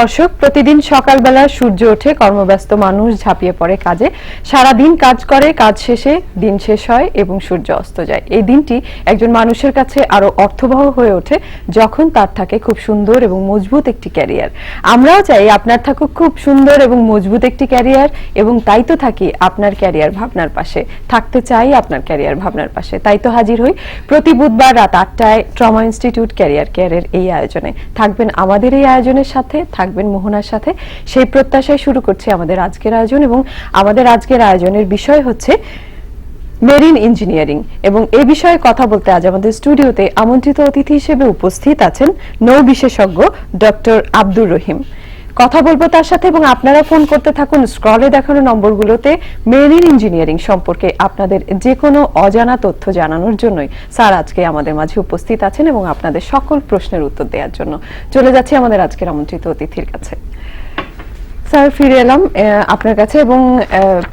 দর্শক, প্রতিদিন সকালবেলা সূর্য ওঠে, কর্মব্যস্ত মানুষ ঝাঁপিয়ে পড়ে কাজে। সারা দিন কাজ করে, কাজ শেষে দিন শেষ হয় এবং সূর্য অস্ত যায়। এই দিনটি একজন মানুষের কাছে আরও অর্থবহ হয়ে ওঠে যখন তার থাকে খুব সুন্দর এবং মজবুত একটি ক্যারিয়ার। আমরাও চাই আপনার থাকুক খুব সুন্দর এবং মজবুত একটি ক্যারিয়ার এবং তাই তো থাকি আপনার ক্যারিয়ার ভাবনার পাশে। থাকতে চাই আপনার ক্যারিয়ার ভাবনার পাশে। তাই তো হাজির হই প্রতি বুধবার রাত আটটায় ট্রমা ইনস্টিটিউট ক্যারিয়ার কেয়ারের এই আয়োজনে। থাকবেন আমাদের এই আয়োজনের সাথে থাকবেন মোহনার সাথে। সেই প্রত্যাশায় শুরু করছি আমাদের আজকের আয়োজন এবং আমাদের আজকের আয়োজনের বিষয় হচ্ছে মেরিন ইঞ্জিনিয়ারিং এবং এ বিষয়ে কথা বলতে আজ আমাদের স্টুডিওতে আমন্ত্রিত অতিথি হিসেবে উপস্থিত আছেন নৌ বিশেষজ্ঞ ডক্টর আব্দুর রহিম। কথা বলব তার সাথে এবং আপনারা ফোন করতে থাকুন স্ক্রলে দেখানো নম্বরগুলোতে মেরিন ইঞ্জিনিয়ারিং সম্পর্কে আপনাদের যে কোনো অজানা তথ্য জানানোর জন্যই স্যার আজকে আমাদের মাঝে উপস্থিত আছেন এবং আপনাদের সকল প্রশ্নের উত্তর দেওয়ার জন্য চলে যাচ্ছি আমাদের আজকের আমন্ত্রিত অতিথির কাছে। স্যার ফিরে এলাম আপনার কাছে এবং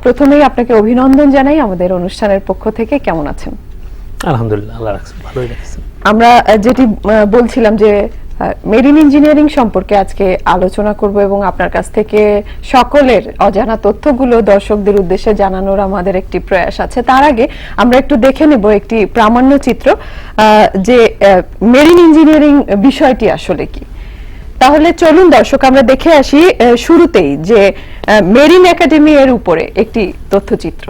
প্রথমেই আপনাকে অভিনন্দন জানাই আমাদের অনুষ্ঠানের পক্ষ থেকে। কেমন আছেন? আলহামদুলিল্লাহ আল্লাহ রাখছেন ভালোই রাখছেন আমরা যেটি বলছিলাম যে মেরিন ইঞ্জিনিয়ারিং সম্পর্কে আজকে আলোচনা করব এবং আপনার কাছ থেকে সকলের অজানা তথ্যগুলো দর্শকদের উদ্দেশ্যে জানানোর আমাদের একটি প্রয়াস আছে। তার আগে আমরা একটু দেখে নেব একটি প্রামাণ্য চিত্র যে মেরিন ইঞ্জিনিয়ারিং বিষয়টি আসলে কি। তাহলে চলুন দর্শক, আমরা দেখে আসি শুরুতেই যে মেরিন একাডেমি এর উপরে একটি তথ্যচিত্র।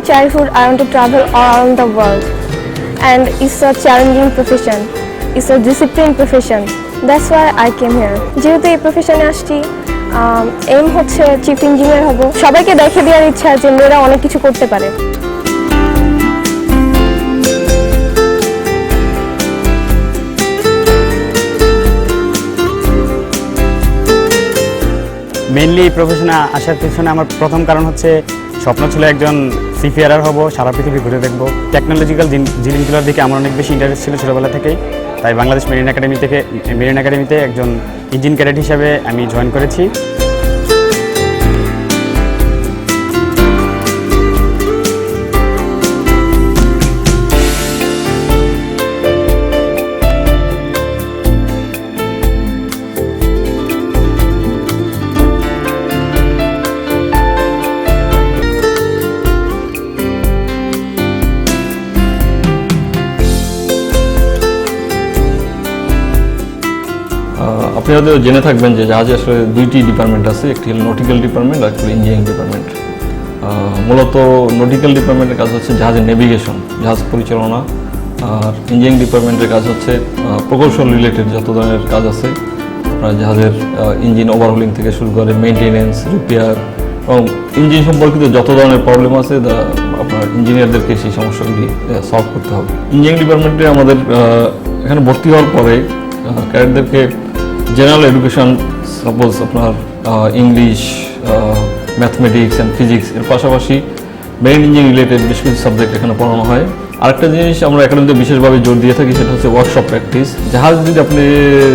My childhood, I want to travel around the world, and it's a challenging profession. It's a disciplined profession. That's why I came here. যেহেতু এই প্রফেশনে আসছি এম হচ্ছে চিফ ইঞ্জিনিয়ার হব সবাইকে দেখে দেওয়ার ইচ্ছা যে মেয়েরা অনেক কিছু করতে পারে মেইনলি এই প্রফেশনে আসার পিছনে আমার প্রথম কারণ হচ্ছে স্বপ্ন ছিল একজন সিফিয়ারার হব, সারা পৃথিবী ঘুরে দেখব। টেকনোলজিক্যাল জিনিসগুলোর দিকে আমার অনেক বেশি ইন্টারেস্ট ছিল ছোটোবেলা থেকেই। তাই বাংলাদেশ মেরিন একাডেমি থেকে মেরিন একাডেমিতে একজন ইঞ্জিন ক্যাডেট হিসাবে আমি জয়েন করেছি। আহ, আপনি জেনে থাকবেন যে জাহাজে আসলে দুইটি ডিপার্টমেন্ট আছে একটি হলো নটিক্যাল ডিপার্টমেন্ট আর একটি ইঞ্জিনিয়ারিং ডিপার্টমেন্ট মূলত নটিক্যাল ডিপার্টমেন্টের কাজ হচ্ছে জাহাজের নেভিগেশন জাহাজ পরিচালনা। আর ইঞ্জিনিয়ারিং ডিপার্টমেন্টের কাজ হচ্ছে প্রকৌশল রিলেটেড যত ধরনের কাজ আছে। আপনার জাহাজের ইঞ্জিন ওভারহোলিং থেকে শুরু করে মেনটেনেন্স রিপেয়ার এবং ইঞ্জিন সম্পর্কিত যত ধরনের প্রবলেম আছে আপনার ইঞ্জিনিয়ারদেরকে সেই সমস্যাগুলি সলভ করতে হবে। ইঞ্জিনিয়ারিং ডিপার্টমেন্টে আমাদের এখানে ভর্তি হওয়ার পরে ক্যাডেটদেরকে জেনারেল এডুকেশন সাপোজ আপনার ইংলিশ ম্যাথমেটিক্স অ্যান্ড ফিজিক্স এর পাশাপাশি মেরিন ইঞ্জিনিয়ারিং রিলেটেড বেশ কিছু সাবজেক্ট এখানে পড়ানো হয়। আরেকটা জিনিস আমরা একাডেমিতে বিশেষভাবে জোর দিয়ে থাকি সেটা হচ্ছে ওয়ার্কশপ প্র্যাকটিস জাহাজ যদি আপনি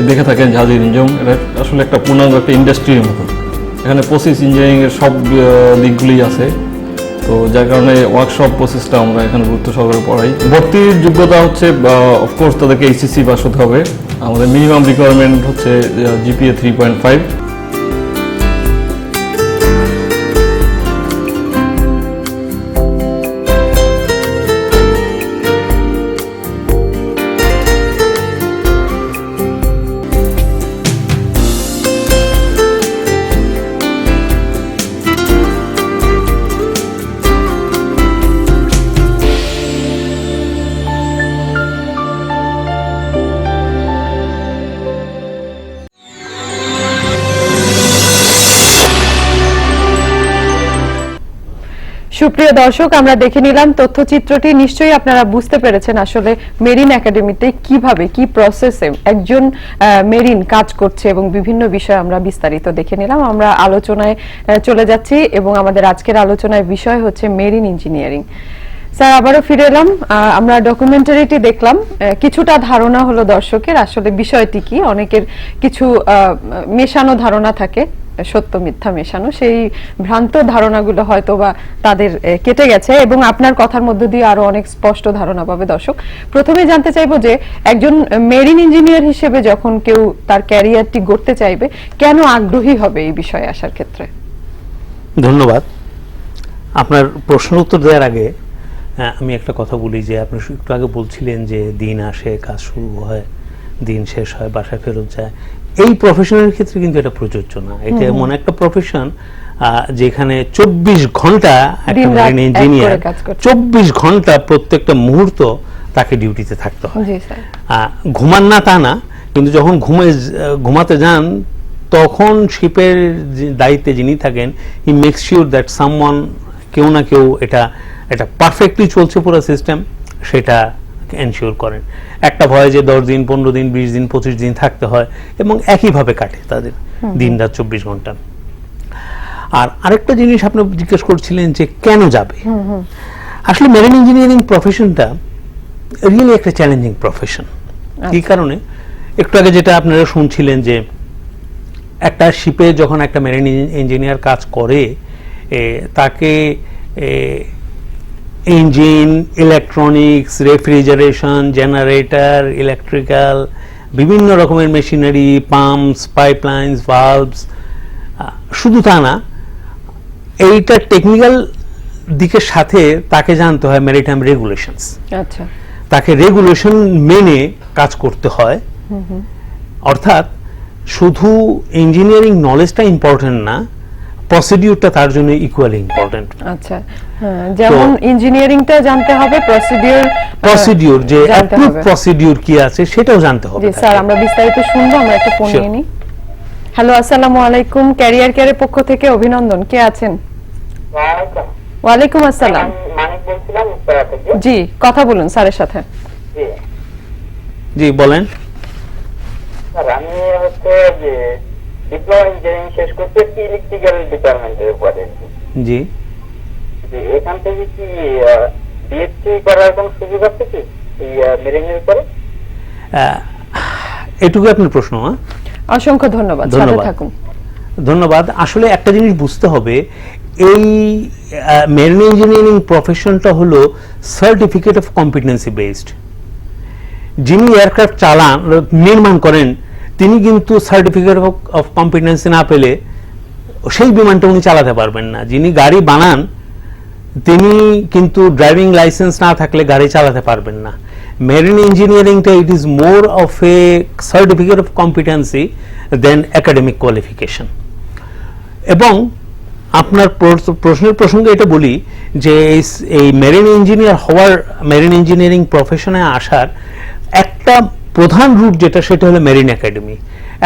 দেখে থাকেন জাহাজের ইঞ্জিন এটা আসলে একটা পূর্ণাঙ্গ একটা ইন্ডাস্ট্রির মতন এখানে প্রসেস ইঞ্জিনিয়ারিংয়ের সব আহ, দিকগুলোই আছে। তো যার কারণে ওয়ার্কশপ প্রসেসটা আমরা এখানে গুরুত্ব সহকারে পড়াই। ভর্তির যোগ্যতা হচ্ছে অফকোর্স তাদেরকে এইচএসসি পাস হতে হবে। আমাদের মিনিমাম রিকোয়ারমেন্ট হচ্ছে জিপিএ থ্রি পয়েন্ট ফাইভ সুপ্রিয় দর্শক, আমরা দেখে নিলাম তথ্যচিত্রটি। নিশ্চয়ই আপনারা বুঝতে পেরেছেন আসলে মেরিন একাডেমিতে কীভাবে, কি প্রসেসে একজন মেরিন কাজ করছে এবং বিভিন্ন বিষয় আমরা বিস্তারিত দেখে নিলাম। আমরা আলোচনায় চলে যাচ্ছি এবং আমাদের আজকের আলোচনার বিষয় হচ্ছে মেরিন ইঞ্জিনিয়ারিং। স্যার, আবারও ফিরে এলাম। আমরা ডকুমেন্টারিটি দেখলাম। কিছুটা ধারণা হলো দর্শকের, আসলে বিষয়টি কি? অনেকের কিছু মেশানো ধারণা থাকে। সত্য, মিথ্যা মেশানো, সেই ভ্রান্ত ধারণাগুলো হয়তো বা তাদের কেটে গেছে এবং আপনার কথার মধ্য দিয়ে আরও অনেক স্পষ্ট ধারণা পাবে। দর্শক, প্রথমে জানতে চাইব যে একজন মেরিন ইঞ্জিনিয়ার হিসেবে যখন কেউ তার ক্যারিয়ারটি গড়তে চাইবে, কেন আগ্রহী হবে এই বিষয়ে আসার ক্ষেত্রে? ধন্যবাদ। আপনার প্রশ্নের উত্তর দেওয়ার আগে আমি একটা কথা বলি যে আপনি একটু আগে বলছিলেন যে দিন আসে, কাজ শুরু হয়, দিন শেষ হয়, বাসায় ফেরত যায়। এই প্রফেশনের ক্ষেত্রে কিন্তু এটা প্রযোজ্য না। এটা এমন একটা প্রফেশন যেখানে চব্বিশ ঘণ্টা একটা ইঞ্জিনিয়ার। চব্বিশ ঘণ্টা প্রত্যেকটা মুহূর্ত তাকে ডিউটিতে থাকতে হয়। ঘুমান না তা না কিন্তু যখন ঘুমে ঘুমাতে যান তখন শিপের দায়িত্বে যিনি থাকেন he make sure that someone কেউ না কেউ এটা এটা পারফেক্টলি চলছে পুরো সিস্টেম সেটা এনশিওর করেন। একটা ভয় যে দশ দিন পনেরো দিন বিশ দিন পঁচিশ দিন থাকতে হয় এবং একইভাবে কাটে তাদের দিন রাত চব্বিশ ঘণ্টা। আর আরেকটা জিনিস আপনি জিজ্ঞেস করছিলেন যে কেন যাবে? আসলে মেরিন ইঞ্জিনিয়ারিং প্রফেশনটা রিয়েলি একটা চ্যালেঞ্জিং প্রফেশন এই কারণে একটু আগে যেটা আপনারা শুনছিলেন যে একটা শিপে যখন একটা মেরিন ইঞ্জিনিয়ার কাজ করে তাকে engine electronics refrigeration generator electrical বিভিন্ন রকমের মেশিনারি পাম্পস পাইপলাইন্স ভালভস শুধু তা না এইটা টেকনিক্যাল দিকের সাথে তাকে জানতে হয় ম্যারিটাইম রেগুলেশনস আচ্ছা। তাকে রেগুলেশন মেনে কাজ করতে হয়। অর্থাৎ শুধু ইঞ্জিনিয়ারিং নলেজটা ইম্পর্টেন্ট না প্রসিডিউরটা তার জন্য ইকুয়ালি ইম্পর্টেন্ট আচ্ছা হ্যাঁ, যেমন ইঞ্জিনিয়ারিংটা জানতে হবে প্রসিডিউর প্রসিডিউর যে অ্যাপ্রুভ প্রসিডিউর কি আছে সেটাও জানতে হবে জি স্যার আমরা বিস্তারিত শুনব আমরা একটা ফোন নিয়ে নিই। হ্যালো আসসালামু আলাইকুম ক্যারিয়ার কেয়ারের পক্ষ থেকে অভিনন্দন কে আছেন? ওয়ালাইকুম। আসসালাম। জি কথা বলুন স্যারের সাথে। জি। জি বলেন। স্যার আমি হচ্ছে যে ডিপ্লোমা ইঞ্জিনিয়ারিং শেষ করতে ইলেকট্রিক্যাল ডিপার্টমেন্টের উপরে জি। এখান থেকে কি বিএসসি করার কোনো সুযোগ আছে কি? এই মেরিনের উপরে? এটুকু আপনার প্রশ্ন হ্যাঁ? অসংখ্য ধন্যবাদ। ধন্যবাদ। থাকুন। ধন্যবাদ। আসলে একটা জিনিস বুঝতে হবে এই মেরিন ইঞ্জিনিয়ারিং প্রফেশনটা হলো সার্টিফিকেট অফ কম্পিটেন্সি বেসড যিনি এয়ারক্রাফট চালান নির্মাণ করেন তিনি কিন্তু সার্টিফিকেট অফ কম্পিটেন্সি না পেলে সেই বিমানটা উনি চালাতে পারবেন না। যিনি গাড়ি বানান, তিনি কিন্তু ড্রাইভিং লাইসেন্স না থাকলে গাড়ি চালাতে পারবেন না। Marine ইঞ্জিনিয়ারিংটা it is more of a certificate of competency than academic qualification এবং আপনার প্রশ্ন- প্রশ্নের প্রসঙ্গে এটা বলি যে এই মেরিন ইঞ্জিনিয়ার হওয়ার মেরিন ইঞ্জিনিয়ারিং প্রফেশনে আসার একটা প্রধান রুট যেটা, সেটা হলো মেরিন একাডেমি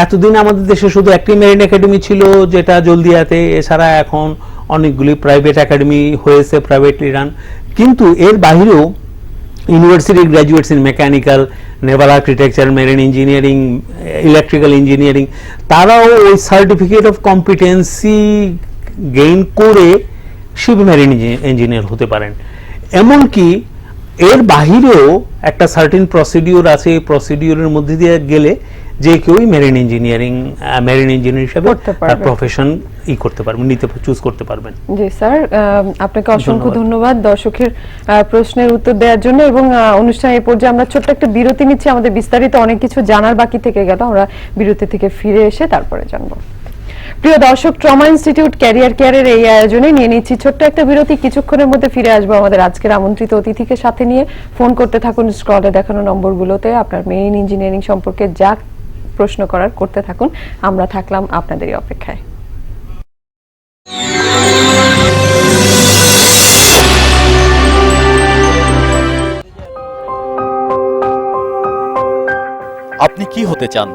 এতদিন আমাদের দেশে শুধু একটি মেরিন একাডেমি ছিল, যেটা জলদিয়াতে, এছাড়া এখন অনেকগুলি প্রাইভেট একাডেমি হয়েছে প্রাইভেটলি রান কিন্তু এর বাইরেও university graduates in mechanical naval architecture marine engineering electrical engineering তারাও ওই সার্টিফিকেট অফ কম্পিটেন্সি গেইন করে শিপ মেরিন ইঞ্জিনিয়ার হতে পারেন। এমনকি এর বাহিরেও একটা সার্টিন প্রসিডিউর আছে এই প্রসিডিউরের মধ্যে দিয়ে গেলে যে কেউই মেরিন ইঞ্জিনিয়ারিং মেরিন ইঞ্জিনিয়ার হিসাবে। তার প্রফেশন ই করতে পারবেন নিতে চুজ করতে পারবেন জি স্যার আপনাকে অসংখ্য ধন্যবাদ। দর্শকের প্রশ্নের উত্তর দেওয়ার জন্য এবং অনুষ্ঠান এই পর্যায়ে আমরা ছোট্ট একটা বিরতি নিচ্ছি আমাদের বিস্তারিত অনেক কিছু জানার বাকি থেকে গেল আমরা বিরতি থেকে ফিরে এসে তারপরে জানব প্রিয় দর্শক, ট্রমা ইনস্টিটিউট ক্যারিয়ার কেয়ারের এই আয়োজনে নিয়ে নিচ্ছি ছোট্ট একটা বিরতি। কিছুক্ষণের মধ্যে ফিরে আসব আমাদের আজকের আমন্ত্রিত অতিথিকে সাথে নিয়ে। ফোন করতে থাকুন, স্ক্রলে দেখানো নম্বরগুলোতে। আপনার মেইন ইঞ্জিনিয়ারিং সম্পর্কে যা প্রশ্ন করার করতে থাকুন। আমরা থাকলাম আপনাদেরই অপেক্ষায়। আপনি কি হতে চান?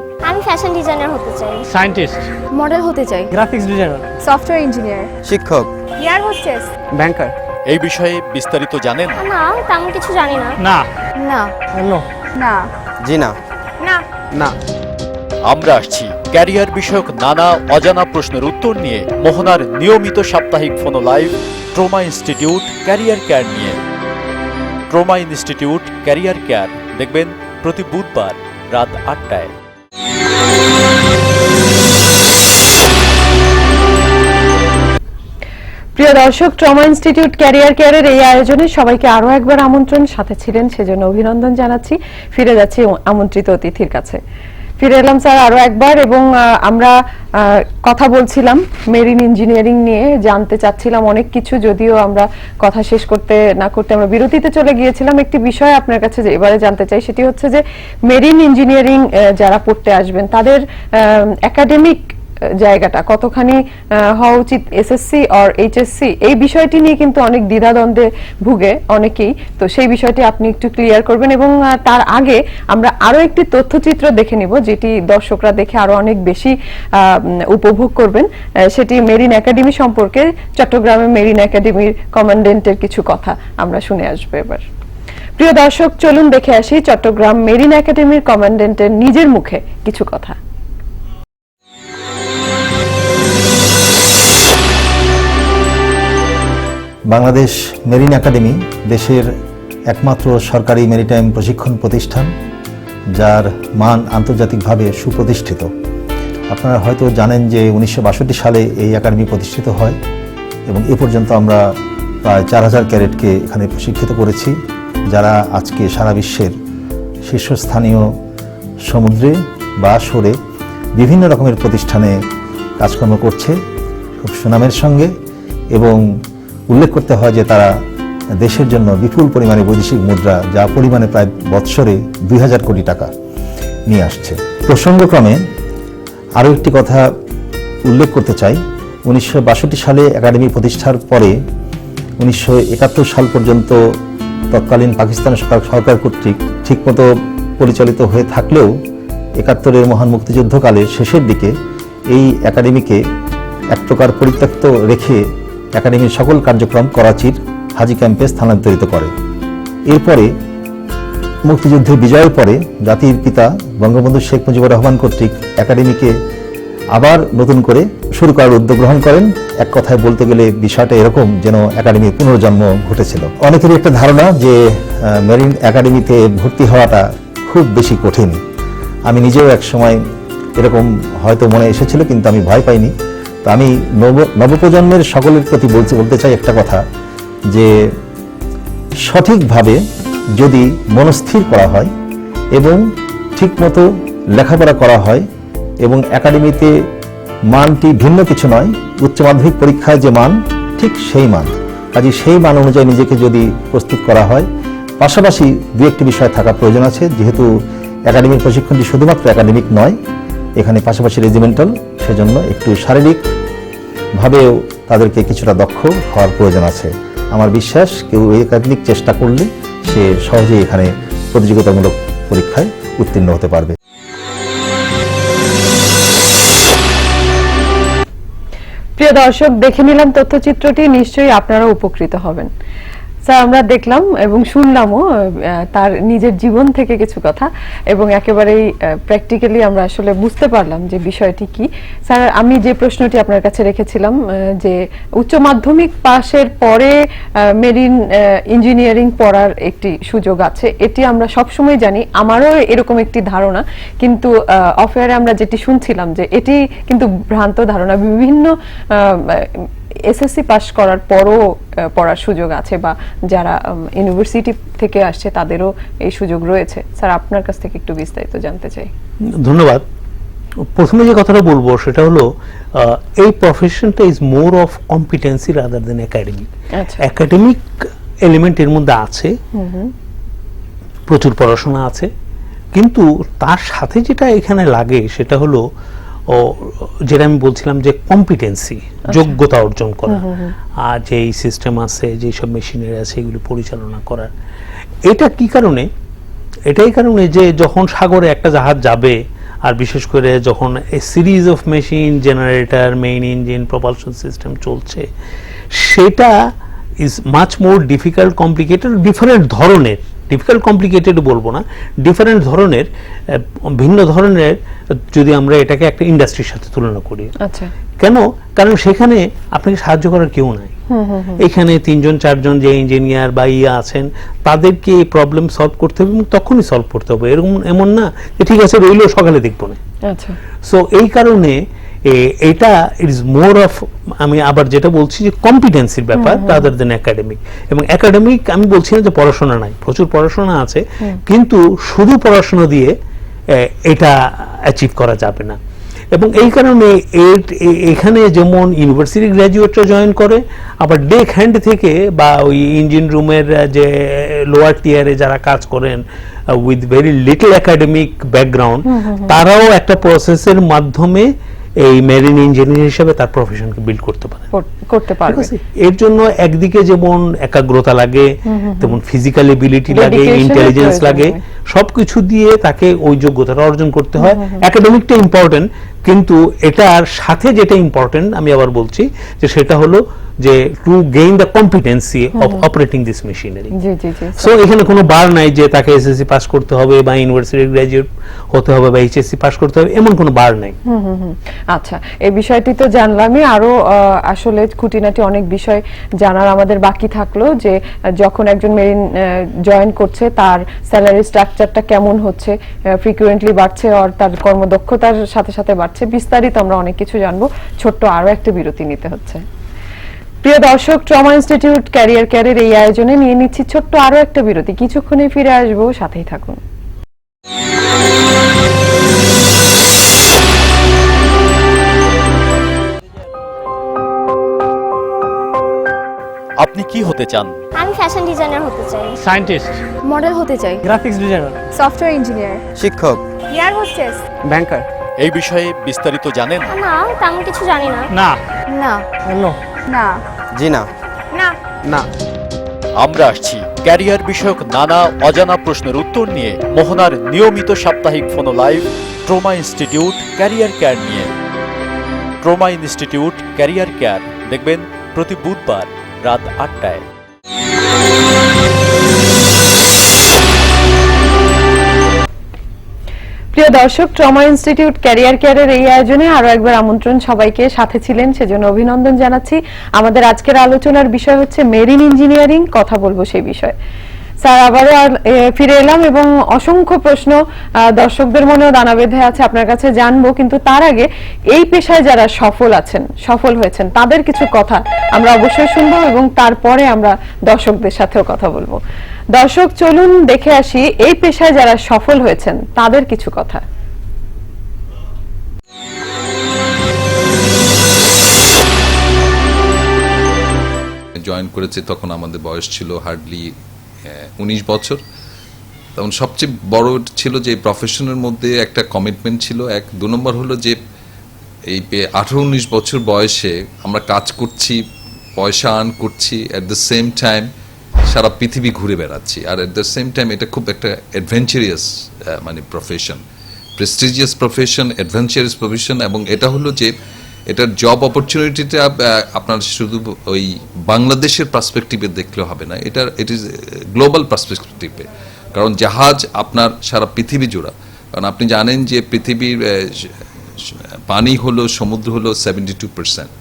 ফ্যাশন ডিজাইনার হতে চাই। সায়েন্টিস্ট মডেল হতে চাই। গ্রাফিক্স ডিজাইনার সফটওয়্যার ইঞ্জিনিয়ার শিক্ষক। এয়ার হোস্টেস ব্যাংকার এই বিষয়ে বিস্তারিত জানেন? না তেমন কিছু জানি না। না। না। না। জি না না। না। আমরা আসছি ক্যারিয়ার বিষয়ক নানা অজানা প্রশ্নের উত্তর নিয়ে মোহনার নিয়মিত সাপ্তাহিক phono live trauma institute career care নিয়ে। ট্রোমা ইনস্টিটিউট ক্যারিয়ার কেয়ার দেখবেন প্রতি বুধবার রাত আটটায়। প্রিয় দর্শক, ট্রমা ইনস্টিটিউট ক্যারিয়ার কেয়ারের এই আয়োজনে সবাইকে আরও একবার আমন্ত্রণ। সাথে ছিলেন সেজন্য অভিনন্দন জানাচ্ছি। ফিরে যাচ্ছি আমন্ত্রিত অতিথির কাছে। ফিরে এলাম স্যার আরও একবার এবং আমরা কথা বলছিলাম মেরিন ইঞ্জিনিয়ারিং নিয়ে, জানতে চাচ্ছিলাম অনেক কিছু, যদিও আমরা কথা শেষ করতে না করতে আমরা বিরতিতে চলে গিয়েছিলাম। একটি বিষয় আপনার কাছে যে এবারে জানতে চাই সেটি হচ্ছে যে মেরিন ইঞ্জিনিয়ারিং যারা পড়তে আসবেন, তাদের একাডেমিক জায়গাটা? কতখানি হওয়া উচিত এসএসসি অর এইচএসসি এই বিষয়টি নিয়ে কিন্তু অনেক দ্বিধাদ্বন্দ্বে ভুগে অনেকেই। তো সেই বিষয়টি আপনি একটু ক্লিয়ার করবেন এবং তার আগে আমরা আরও একটি তথ্যচিত্র দেখে নিব, যেটি দর্শকরা দেখে আরও অনেক বেশি উপভোগ করবেন। সেটি মেরিন একাডেমি সম্পর্কে, চট্টগ্রামের মেরিন একাডেমির কমান্ডেন্টের কিছু কথা আমরা শুনে আসব এবার। প্রিয় দর্শক, চলুন দেখে আসি চট্টগ্রাম মেরিন একাডেমির কমান্ডেন্টের নিজের মুখে কিছু কথা। বাংলাদেশ মেরিন একাডেমি দেশের একমাত্র সরকারি মেরিটাইম প্রশিক্ষণ প্রতিষ্ঠান, যার মান আন্তর্জাতিকভাবে সুপ্রতিষ্ঠিত। আপনারা হয়তো জানেন যে উনিশশো বাষট্টি সালে এই একাডেমি প্রতিষ্ঠিত হয় এবং এ পর্যন্ত আমরা প্রায় চার হাজার ক্যারেটকে এখানে প্রশিক্ষিত করেছি, যারা আজকে সারা বিশ্বের শীর্ষস্থানীয় সমুদ্রে বা সরে বিভিন্ন রকমের প্রতিষ্ঠানে কাজকর্ম করছে, খুব সুনামের সঙ্গে এবং উল্লেখ করতে হয় যে তারা দেশের জন্য বিপুল পরিমাণে বৈদেশিক মুদ্রা, যা পরিমাণে প্রায় বৎসরে দুই হাজার কোটি টাকা নিয়ে আসছে। প্রসঙ্গক্রমে আরও একটি কথা উল্লেখ করতে চাই। উনিশশো বাষট্টি সালে একাডেমি প্রতিষ্ঠার পরে উনিশশো একাত্তর সাল পর্যন্ত তৎকালীন পাকিস্তান সরকার কর্তৃক ঠিকমতো পরিচালিত হয়ে থাকলেও একাত্তরের মহান মুক্তিযুদ্ধকালে শেষের দিকে এই একাডেমিকে এক প্রকার পরিত্যক্ত রেখে একাডেমির সকল কার্যক্রম করাচির হাজি ক্যাম্পে স্থানান্তরিত করে। এরপরে মুক্তিযুদ্ধের বিজয়ের পরে জাতির পিতা বঙ্গবন্ধু শেখ মুজিবুর রহমান কর্তৃক একাডেমিকে আবার নতুন করে শুরু করার উদ্যোগ গ্রহণ করেন। এক কথায় বলতে গেলে বিষয়টা এরকম যেন একাডেমির পুনর্জন্ম ঘটেছিল। অনেকেরই একটা ধারণা যে মেরিন একাডেমিতে ভর্তি হওয়াটা খুব বেশি কঠিন। আমি নিজেও এক সময় এরকম হয়তো মনে এসেছিল, কিন্তু আমি ভয় পাইনি। তো আমি নব, নবপ্রজন্মের সকলের প্রতি বলতে বলতে চাই একটা কথা, যে সঠিকভাবে যদি মনস্থির করা হয় এবং ঠিকমতো লেখাপড়া করা হয় এবং একাডেমিতে মানটি ভিন্ন কিছু নয়, উচ্চ মাধ্যমিক পরীক্ষায় যে মান, ঠিক সেই মান। কাজে সেই মান অনুযায়ী নিজেকে যদি প্রস্তুত করা হয়, পাশাপাশি দু একটি বিষয় থাকা প্রয়োজন আছে, যেহেতু একাডেমিক প্রশিক্ষণটি শুধুমাত্র একাডেমিক নয়, এখানে পাশাপাশি রেজিমেন্টাল সেজন্য একটু শারীরিক ভাবেও তাদেরকে কিছুটা দক্ষ হওয়ার প্রয়োজন আছে। আমার বিশ্বাস, কেউ একাধিক চেষ্টা করলে সে সহজেই এখানে প্রতিযোগিতামূলক পরীক্ষায় উত্তীর্ণ হতে পারবে। প্রিয় দর্শক, দেখে নিলাম তথ্যচিত্রটি। নিশ্চয়ই আপনারা উপকৃত হবেন। স্যার, আমরা দেখলাম এবং শুনলামও তার নিজের জীবন থেকে কিছু কথা এবং একেবারেই প্র্যাকটিক্যালি আমরা আসলে বুঝতে পারলাম যে বিষয়টি কি। স্যার, আমি যে প্রশ্নটি আপনার কাছে রেখেছিলাম যে উচ্চ মাধ্যমিক পাশের পরে মেরিন ইঞ্জিনিয়ারিং পড়ার একটি সুযোগ আছে, এটি আমরা সবসময় জানি। আমারও এরকম একটি ধারণা, কিন্তু অফেয়ারে আমরা যেটি শুনছিলাম যে এটি কিন্তু ভ্রান্ত ধারণা। বিভিন্ন এসএসসি পাশ করার পরও পড়ার সুযোগ আছে বা যারা ইউনিভার্সিটি থেকে আসছে তাদেরও এই সুযোগ রয়েছে। স্যার আপনার কাছ থেকে একটু বিস্তারিত জানতে চাই। ধন্যবাদ। প্রথমে যে কথাটা বলব সেটা হলো এই প্রফেশনটা is more of competency rather than academic. Academic element এর মধ্যে আছে প্রচুর পড়াশোনা আছে কিন্তু তার সাথে যেটা এখানে লাগে সেটা হলো ও, যেটা আমি বলছিলাম যে কম্পিটেন্সি যোগ্যতা অর্জন করা। আর যেই সিস্টেম আছে যেসব মেশিনারি আছে এগুলি পরিচালনা করার। এটা কি কারণে? এটাই কারণে যে যখন সাগরে একটা জাহাজ যাবে আর বিশেষ করে যখন a series of machine generator main engine propulsion system চলছে সেটা is much more difficult complicated different ধরনের। ডিফিকাল্ট কমপ্লিকেটেড বলব না। ডিফারেন্ট ধরনের ভিন্ন ধরনের যদি আমরা এটাকে একটা ইন্ডাস্ট্রির সাথে তুলনা করি। আচ্ছা। কেন? কারণ সেখানে আপনাকে সাহায্য করার কেউ নাই। এখানে তিনজন চারজন যে ইঞ্জিনিয়ার বা ইয়ে আছেন তাদেরকে এই প্রবলেম সলভ করতে হবে এবং তখনই সলভ করতে হবে। এরকম এমন না যে ঠিক আছে রইলেও সকালে দেখব না। আচ্ছা। সো এই কারণে এটা ইট ইজ মোর অফ আমি আবার যেটা বলছি যে কম্পিটেন্সির ব্যাপার রাদার দেন একাডেমিক এবং একাডেমিক আমি বলছি না যে পড়াশোনা নাই প্রচুর পড়াশোনা আছে কিন্তু শুধু পড়াশোনা দিয়ে এটা অ্যাচিভ করা যাবে না। এবং এই কারণে এখানে যেমন ইউনিভার্সিটি গ্র্যাজুয়েটরা জয়েন করে আবার ডেক হ্যান্ড থেকে বা ওই ইঞ্জিন রুমের যে লোয়ার টিয়ারে যারা কাজ করেন with very little academic background তারাও একটা প্রসেসের মাধ্যমে এই মেরিন ইঞ্জিনিয়ার হিসেবে তার প্রফেশনকে বিল্ড করতে পারে। করতে পারবে। এর জন্য একদিকে যেমন একাগ্রতা লাগে তেমন ফিজিক্যাল এবিলিটি লাগে ইন্টেলিজেন্স লাগে সবকিছু দিয়ে তাকে ওই যোগ্যতাটা অর্জন করতে হয়। একাডেমিকটা ইম্পর্টেন্ট কিন্তু এটার সাথে যেটা ইম্পর্টেন্ট আমি আবার বলছি যে সেটা হলো যে to gain the competency of operating this machinery so এখানে কোনো বার নাই যে তাকে এসএসসি পাস করতে হবে বা ইউনিভার্সিটি গ্র্যাজুয়েট হতে হবে বা এইচএসসি পাস করতে হবে এমন কোনো বার নাই। আচ্ছা এই বিষয়টি তো জানলামই। আরও আসলে খুঁটিনাটি অনেক বিষয় জানার আমাদের বাকি থাকল যে যখন একজন মেরিন জয়েন করছে তার স্যালারি স্ট্রাকচারটা কেমন হচ্ছে ফ্রিকুয়েন্টলি বাড়ছে আর তার কর্মদক্ষতার সাথে সাথে বাড়ছে। বিস্তারিত আমরা অনেক কিছু জানব। ছোট্ট আরও একটা বিরতি নিতে হচ্ছে। প্রিয় দর্শক ট্রমা ইনস্টিটিউট ক্যারিয়ার ক্যারিয়ার এই আয়োজনে নিয়ে নিচ্ছি ছোট্ট আরও একটা বিরতি। কিছুক্ষণে ফিরে আসব সাথেই থাকুন। আপনি কি হতে চান? আমি ফ্যাশন ডিজাইনার হতে চাই। সায়েন্টিস্ট মডেল হতে চাই। গ্রাফিক্স ডিজাইনার সফটওয়্যার ইঞ্জিনিয়ার শিক্ষক। এয়ার হোস্টেস ব্যাংকার এই বিষয়ে বিস্তারিত জানেন? না তেমন কিছু জানি না। না। না। নো। না। জি না। না। না। আমরা আসছি ক্যারিয়ার বিষয়ক নানা অজানা প্রশ্নের উত্তর নিয়ে মোহনার নিয়মিত সাপ্তাহিক phono live trauma institute career care নিয়ে। ট্রোমা ইনস্টিটিউট ক্যারিয়ার কেয়ার দেখবেন প্রতি বুধবার রাত আটটায়। প্রিয় দর্শক, ট্রমা ইনস্টিটিউট ক্যারিয়ার কেয়ারের এই আয়োজনে আরও একবার আমন্ত্রণ সবাইকে। সাথে ছিলেন সেজন্য অভিনন্দন জানাচ্ছি। আমাদের আজকের আলোচনার বিষয় হচ্ছে মেরিন ইঞ্জিনিয়ারিং। কথা বলব সেই বিষয়ে। স্যার, আবারও ফিরে এলাম এবং অসংখ্য প্রশ্ন দর্শকদের মনেও দানা বেঁধে আছে, আপনার কাছে জানব। কিন্তু তার আগে এই পেশায় যারা সফল আছেন, সফল হয়েছেন, তাদের কিছু কথা আমরা অবশ্যই শুনব এবং তারপরে আমরা দর্শকদের সাথেও কথা বলব। দর্শক, চলুন দেখে আসি এই পেশায় যারা সফল হয়েছেন, তাদের কিছু কথা। জয়েন করেছে তখন আমাদের বয়স ছিল হার্ডলি উনিশ বছর। তখন সবচেয়ে বড় ছিল যে প্রফেশনের মধ্যে একটা কমিটমেন্ট ছিল। এক, দু নম্বর হলো যে এই আঠারো, উনিশ বছর বয়সে আমরা কাজ করছি, পয়সা আর্ন করছি অ্যাট দ্য সেম টাইম সারা পৃথিবী ঘুরে বেড়াচ্ছি। আর অ্যাট দ্য সেম টাইম এটা খুব একটা অ্যাডভেঞ্চারিয়াস মানে profession prestigious profession adventurous profession এবং এটা হলো যে এটার জব অপরচুনিটিটা আপনার শুধু ওই বাংলাদেশের পার্সপেক্টিভে দেখলে হবে না। এটা ইট ইজ গ্লোবাল পার্সপেক্টিভে কারণ জাহাজ আপনার সারা পৃথিবী জোড়া। কারণ আপনি জানেন যে পৃথিবীর পানি হলো, সমুদ্র হলো সেভেন্টি টু পার্সেন্ট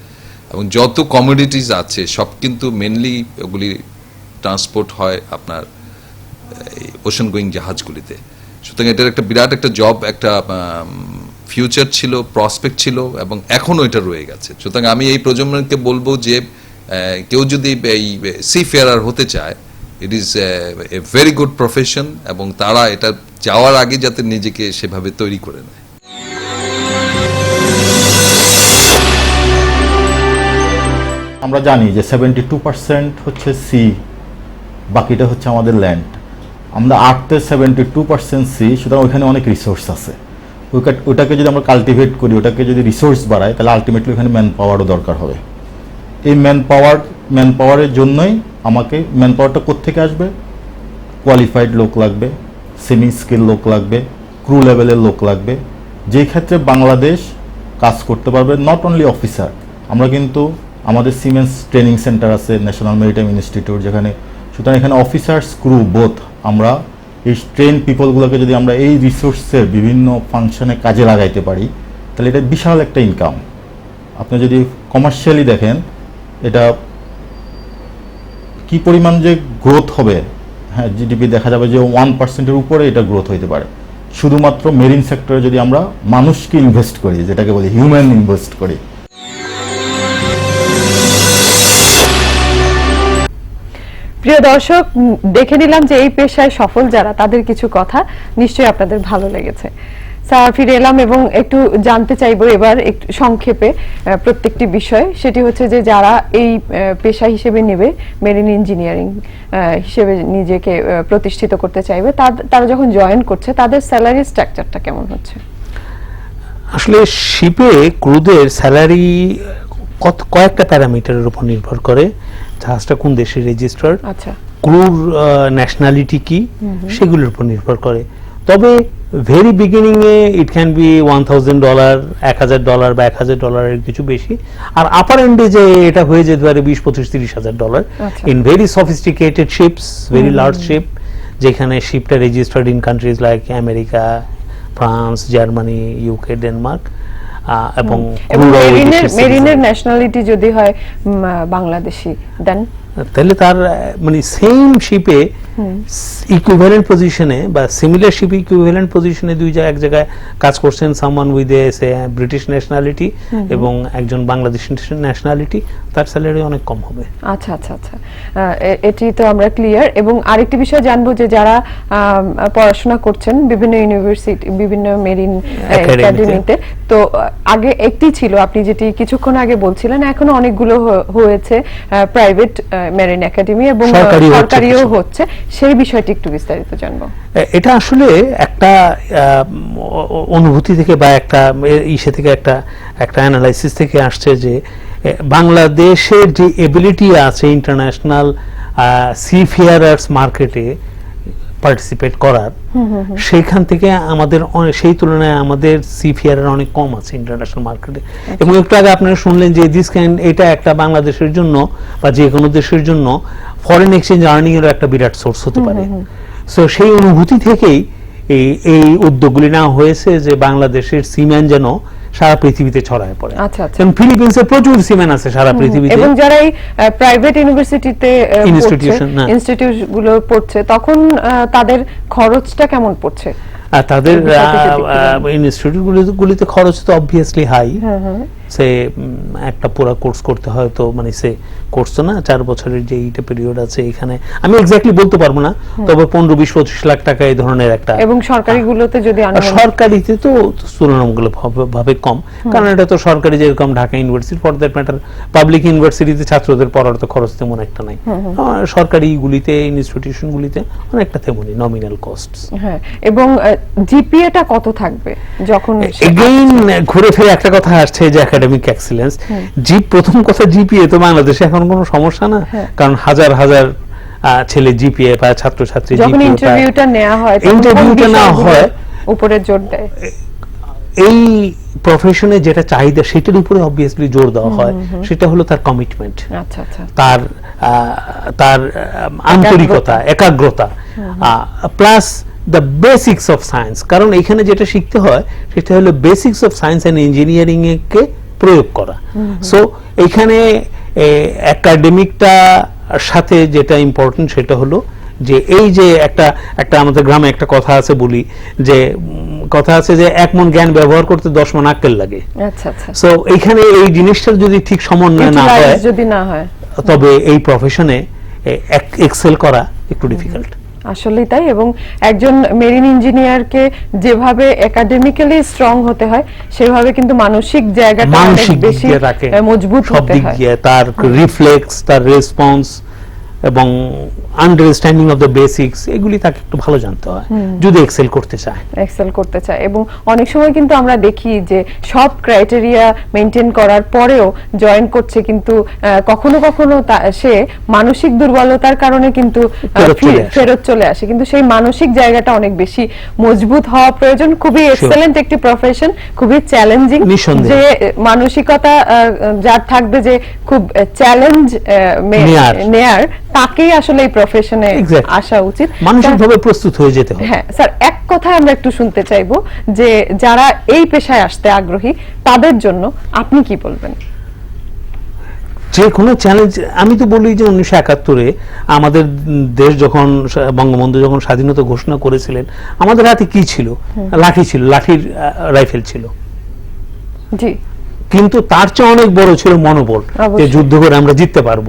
এবং যত কমোডিটিস আছে, সব কিন্তু মেনলি ওগুলি ট্রান্সপোর্ট হয় আপনার ওশান গোয়িং জাহাজগুলিতে। সুতরাং এটার একটা বিরাট একটা জব একটা ফিউচার ছিল প্রসপেক্ট ছিল এবং এখনও এটা রয়ে গেছে। সুতরাং আমি এই প্রজন্মকে বলব যে কেউ যদি এই সি ফেয়ারার হতে চায় it is a very good profession এবং তারা এটা যাওয়ার আগে যাতে নিজেকে সেভাবে তৈরি করে নেয়। আমরা জানি যে সেভেন্টি টু পার্সেন্ট হচ্ছে সি বাকিটা হচ্ছে আমাদের ল্যান্ড আমরা আর্থে সেভেন্টি টু পার্সেন্ট সি সুতরাং ওইখানে অনেক রিসোর্স আছে। ওইটা- ওটাকে যদি আমরা কাল্টিভেট করি, ওটাকে যদি রিসোর্স বাড়াই তাহলে আলটিমেটলি ওখানে ম্যান পাওয়ারও দরকার হবে। এই ম্যান পাওয়ার ম্যান পাওয়ারের জন্যই আমাকে ম্যান পাওয়ারটা কোত্থেকে আসবে? কোয়ালিফাইড লোক লাগবে সেমি স্কিল লোক লাগবে ক্রু লেভেলের লোক লাগবে। যেই ক্ষেত্রে বাংলাদেশ কাজ করতে পারবে নট অনলি অফিসার আমরা কিন্তু আমাদের সিমেন্স ট্রেনিং সেন্টার আছে ন্যাশনাল মেরিটাইম ইনস্টিটিউট যেখানে সুতরাং এখানে অফিসার্স ক্রু বোথ আমরা এই ট্রেন পিপলগুলোকে যদি আমরা এই রিসোর্সের বিভিন্ন ফাংশনে কাজে লাগাইতে পারি, তাহলে এটা বিশাল একটা ইনকাম আপনি যদি কমার্শিয়ালি দেখেন, এটা কি পরিমাণ যে গ্রোথ হবে হ্যাঁ জিডিপি দেখা যাবে যে ওয়ান পার্সেন্টের উপরে এটা গ্রোথ হইতে পারে। শুধুমাত্র মেরিন সেক্টরে যদি আমরা মানুষকে ইনভেস্ট করি, যেটাকে বলি হিউম্যান ইনভেস্ট করি প্রিয় দর্শক দেখে নিলাম যে এই পেশায় সফল যারা, তাদের কিছু কথা নিশ্চয়ই আপনাদের ভালো লেগেছে। স্যার, ফিরে এলাম এবং একটু জানতে চাইব এবার একটু সংক্ষেপে প্রত্যেকটি বিষয়। সেটি হচ্ছে যে যারা এই পেশা হিসেবে নেবে, মেরিন ইঞ্জিনিয়ারিং হিসেবে নিজেকে প্রতিষ্ঠিত করতে চাইবে তারা যখন জয়েন করছে, তাদের স্যালারি স্ট্রাকচারটা কেমন হচ্ছে? আসলে শিপে ক্রুদের স্যালারি কত কয়েকটা প্যারামিটারের উপর নির্ভর করে জাহাজটা কোন দেশে রেজিস্টার্ড আচ্ছা। ক্রুর ন্যাশনালিটি কি সেগুলোর উপর নির্ভর করে। তবে very beginning A it can be one thousand dollar এক হাজার ডলার বা এক হাজার ডলারের কিছু বেশি। আর আপার এন্ডে যে এটা হয়ে যেতে পারে বিশ পঁচিশ তিরিশ হাজার dollar. In very sophisticated ships very large ship যেখানে শিপটা registered in countries like America France Germany UK Denmark এবং মেরিনের মেরিনের ন্যাশনালিটি যদি হয় বাংলাদেশি দেন তাহলে তার মানে সেম শিপে ইকুইভ্যালেন্ট পজিশনে বা সিমিলার শিপ ইকুইভ্যালেন্ট পজিশনে দুই জায়গায় এক জায়গায় কাজ করছেন someone with a say British nationality এবং একজন বাংলাদেশি ন্যাশনালিটি তার স্যালারি অনেক কম হবে। আচ্ছা আচ্ছা আচ্ছা। এটি তো আমরা ক্লিয়ার এবং আরেকটি বিষয় জানব যে যারা পড়াশোনা করছেন বিভিন্ন ইউনিভার্সিটি বিভিন্ন মেরিন একাডেমিতে তো আগে একটি ছিল আপনি যেটি কিছুক্ষণ আগে বলছিলেন এখনও অনেকগুলো হয়েছে প্রাইভেট মেরিন একাডেমি এবং সরকারিও হচ্ছে সেই বিষয়টি একটু বিস্তারিত জানব। এটা আসলে একটা অনুভূতি থেকে বা একটা ইসে থেকে একটা একটা অ্যানালাইসিস থেকে আসছে যে বাংলাদেশের যে এবিলিটি আছে ইন্টারন্যাশনাল সি ফেয়ারার্স মার্কেটে পার্টিসিপেট করার সেইখান থেকে আমাদের সেই তুলনায় আমাদের সি ফেয়ারের অনেক কম আছে ইন্টারন্যাশনাল মার্কেটে এবং একটু আগে আপনারা শুনলেন যে দিস ক্যান এটা একটা বাংলাদেশের জন্য বা যে কোনো দেশের জন্য ফরেন এক্সচেঞ্জ আর্নিং এর একটা বিরাট সোর্স হতে পারে। সো সেই অনুভূতি থেকেই এই এই উদ্যোগগুলি নেওয়া হয়েছে যে বাংলাদেশের সিমেন্ট যেন সারা পৃথিবীতে ছড়ায় পড়ে। আচ্ছা, আচ্ছা। কারণ ফিলিপিন্সে প্রচুর সিমেন্ট আছে সারা পৃথিবীতে। এবং যারা এই প্রাইভেট ইউনিভার্সিটিতে Institution, না। ইনস্টিটিউটগুলো পড়ছে তখন তাদের খরচটা কেমন পড়ছে? তাদের ইনস্টিটিউট গুলিতে খরচ তো অবভিয়াসলি হাই হ্যাঁ হ্যাঁ। সে একটা পুরো কোর্স করতে হয় তো মানে সে কোর্স তো না। চার বছরের যে এইটা পিরিয়ড আছে এখানে আমি এক্স্যাক্টলি বলতে পারব না তবে পনেরো বিশ পঁচিশ লাখ টাকা এই ধরনের একটা এবং সরকারিগুলোতে যদি সরকারিতে তো তুলনামূলক ভাবে- কম। কারণ এটা তো সরকারি যেরকম Dhaka university for that matter public ইউনিভার্সিটিতে ছাত্রদের পড়ার তো খরচ তেমন একটা নাই। সরকারি গুলিতে ইনস্টিটিউশন গুলিতে অনেকটা তেমনই নমিনাল কস্ট হ্যাঁ এবং জিপিএটা কত থাকবে যখন এগেইন ঘুরে ফিরে একটা কথা আসছে যে একাডেমিক এক্সিলেন্স জি প্রথম কথা জিপিএ তো বাংলাদেশে এখন কোনো সমস্যা না। কারণ হাজার হাজার ছেলে জিপিএ পায় ছাত্রছাত্রী যখন ইন্টারভিউটা নেওয়া হয় ইন্টারভিউটা বিষয়গুলো হয় উপরে জোর দেয়? এই প্রফেশনে যেটা চাহিদা সেটার উপরে অবভিয়াসলি জোর দেওয়া হয়। সেটা হলো তার কমিটমেন্ট আচ্ছা আচ্ছা। তার তার আন্তরিকতা একাগ্রতা। Plus the basics of science কারণ এখানে যেটা শিখতে হয় সেটা হলো basics of science and engineering কে প্রয়োগ করা। সো এখানে একাডেমিকটা সাথে যেটা ইম্পর্টেন্ট সেটা হলো যে এই যে একটা একটা আমাদের গ্রামে একটা কথা আছে বলি যে কথা আছে যে এক মন জ্ঞান ব্যবহার করতে দশ মন আক্কেল লাগে। আচ্ছা আচ্ছা। সো এইখানে এই জিনিসটা যদি ঠিক সমন্বয় না হয় যদি না হয়। তবে এই প্রফেশনে এক্সেল করা একটু ডিফিকাল্ট আসলেই তাই এবং একজন মেরিন ইঞ্জিনিয়ারকে যেভাবে একাডেমিক্যালি স্ট্রং হতে হয় সেভাবে কিন্তু মানসিক জায়গাটা অনেক বেশি মজবুত হতে হয়। তার রিফ্লেক্স তার রেসপন্স এবং আন্ডারস্ট্যান্ডিং অফ দ্য বেসিক্স এগুলি তাকে একটু ভালো জানতে হয়। যদি এক্সেল করতে চায়। এক্সেল করতে চায় এবং অনেক সময় কিন্তু আমরা দেখি যে সব ক্রাইটেরিয়া মেনটেন করার পরেও জয়েন করছে কিন্তু কখনো কখনো সে মানসিক দুর্বলতার কারণে কিন্তু ফেরত চলে আসে। কিন্তু সেই মানসিক জায়গাটা অনেক বেশি মজবুত হওয়া প্রয়োজন। খুবই এক্সেলেন্ট একটি প্রফেশন খুবই চ্যালেঞ্জিং যে মানসিকতা যার থাকবে যে খুব চ্যালেঞ্জ নেয়ার। তাকেই আসলে এই প্রফেশনে আসা উচিত। মানসিকভাবে প্রস্তুত হয়ে যেতে হবে। হ্যাঁ স্যার এক কথায় আমরা একটু শুনতে চাইব যে যারা এই পেশায় আসতে আগ্রহী তাদের জন্য আপনি কি বলবেন? যে কোনো চ্যালেঞ্জ আমি তো বলি যে উনিশশো একাত্তরে আমাদের দেশ যখন বঙ্গবন্ধু যখন স্বাধীনতা ঘোষণা করেছিলেন আমাদের হাতে কি ছিল? লাঠি ছিল লাঠির রাইফেল ছিল। জি। কিন্তু তার চেয়ে অনেক বড় ছিল মনোবল যে যুদ্ধ করে আমরা জিততে পারব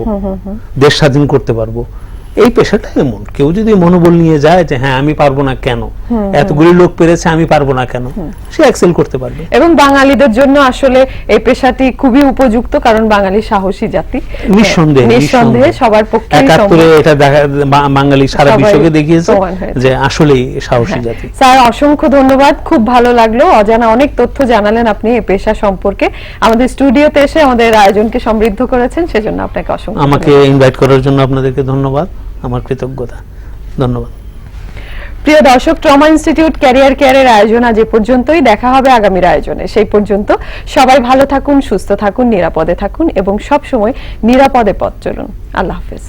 দেশ স্বাধীন করতে পারব। এই পেশাটা এমন। কেউ যদি মনোবল নিয়ে যায় যে হ্যাঁ আমি পারব না কেন? এতগুলি লোক পেরেছে আমি পারব না কেন? সে এক্সেল করতে পারবে। এবং বাঙালিদের জন্য আসলে এই পেশাটি খুবই উপযুক্ত কারণ বাঙালি সাহসী জাতি। নিঃসন্দেহে নিঃসন্দেহে সবার পক্ষে একাত্তরে এটা দেখা বাঙালি সারা বিশ্বকে দেখিয়েছে যে আসলেই সাহসী জাতি। স্যার অসংখ্য ধন্যবাদ। খুব ভালো লাগল। অজানা অনেক তথ্য জানালেন আপনি এই পেশা সম্পর্কে। আমাদের স্টুডিওতে এসে আমাদের আয়োজনকে সমৃদ্ধ করেছেন সেজন্য আপনাকে অসংখ্য আমাকে ইনভাইট করার জন্য আপনাদেরকে ধন্যবাদ। আমার কৃতজ্ঞতা। ধন্যবাদ। প্রিয় দর্শক, ট্রমা ইনস্টিটিউট ক্যারিয়ার কেয়ারের আয়োজন আজ এ পর্যন্তই। দেখা হবে আগামীর আয়োজনে। সেই পর্যন্ত সবাই ভালো থাকুন, সুস্থ থাকুন, নিরাপদে থাকুন এবং সবসময় নিরাপদে পথ চলুন। আল্লাহ হাফেজ।